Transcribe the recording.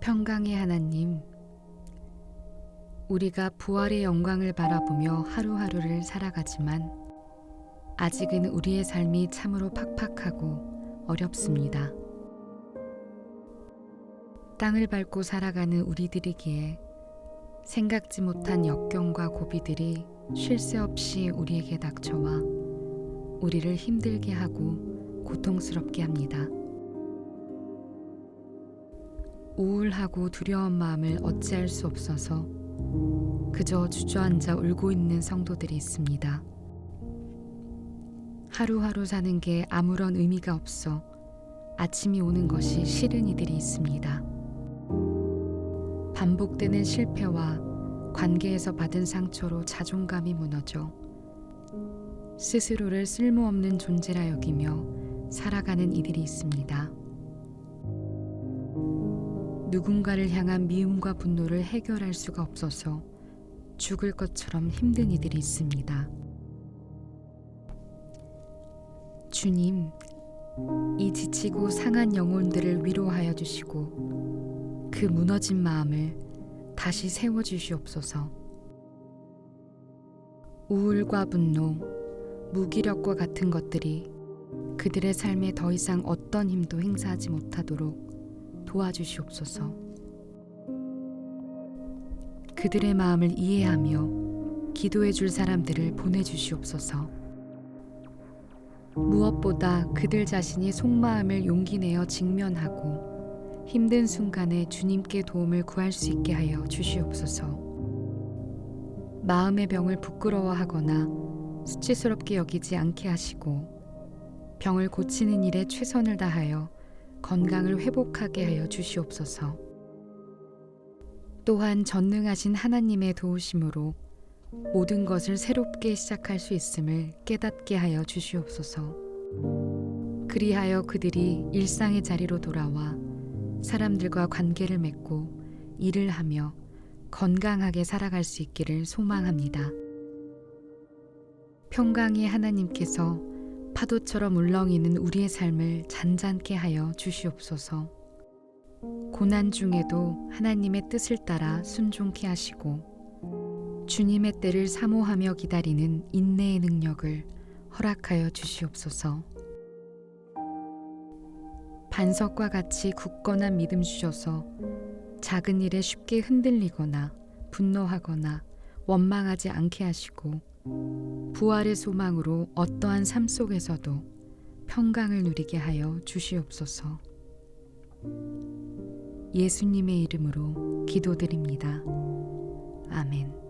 평강의 하나님, 우리가 부활의 영광을 바라보며 하루하루를 살아가지만 아직은 우리의 삶이 참으로 팍팍하고 어렵습니다. 땅을 밟고 살아가는 우리들이기에 생각지 못한 역경과 고비들이 쉴 새 없이 우리에게 닥쳐와 우리를 힘들게 하고 고통스럽게 합니다. 우울하고 두려운 마음을 어찌할 수 없어서 그저 주저앉아 울고 있는 성도들이 있습니다. 하루하루 사는 게 아무런 의미가 없어 아침이 오는 것이 싫은 이들이 있습니다. 반복되는 실패와 관계에서 받은 상처로 자존감이 무너져 스스로를 쓸모없는 존재라 여기며 살아가는 이들이 있습니다. 누군가를 향한 미움과 분노를 해결할 수가 없어서 죽을 것처럼 힘든 이들이 있습니다. 주님, 이 지치고 상한 영혼들을 위로하여 주시고 그 무너진 마음을 다시 세워 주시옵소서. 우울과 분노, 무기력과 같은 것들이 그들의 삶에 더 이상 어떤 힘도 행사하지 못하도록 도와주시옵소서. 그들의 마음을 이해하며 기도해 줄 사람들을 보내주시옵소서. 무엇보다 그들 자신이 속마음을 용기 내어 직면하고 힘든 순간에 주님께 도움을 구할 수 있게 하여 주시옵소서. 마음의 병을 부끄러워하거나 수치스럽게 여기지 않게 하시고 병을 고치는 일에 최선을 다하여 건강을 회복하게 하여 주시옵소서. 또한 전능하신 하나님의 도우심으로 모든 것을 새롭게 시작할 수 있음을 깨닫게 하여 주시옵소서. 그리하여 그들이 일상의 자리로 돌아와 사람들과 관계를 맺고 일을 하며 건강하게 살아갈 수 있기를 소망합니다. 평강의 하나님께서 파도처럼 울렁이는 우리의 삶을 잔잔케 하여 주시옵소서. 고난 중에도 하나님의 뜻을 따라 순종케 하시고 주님의 때를 사모하며 기다리는 인내의 능력을 허락하여 주시옵소서. 반석과 같이 굳건한 믿음 주셔서 작은 일에 쉽게 흔들리거나 분노하거나 원망하지 않게 하시고 부활의 소망으로 어떠한 삶 속에서도 평강을 누리게 하여 주시옵소서. 예수님의 이름으로 기도드립니다. 아멘.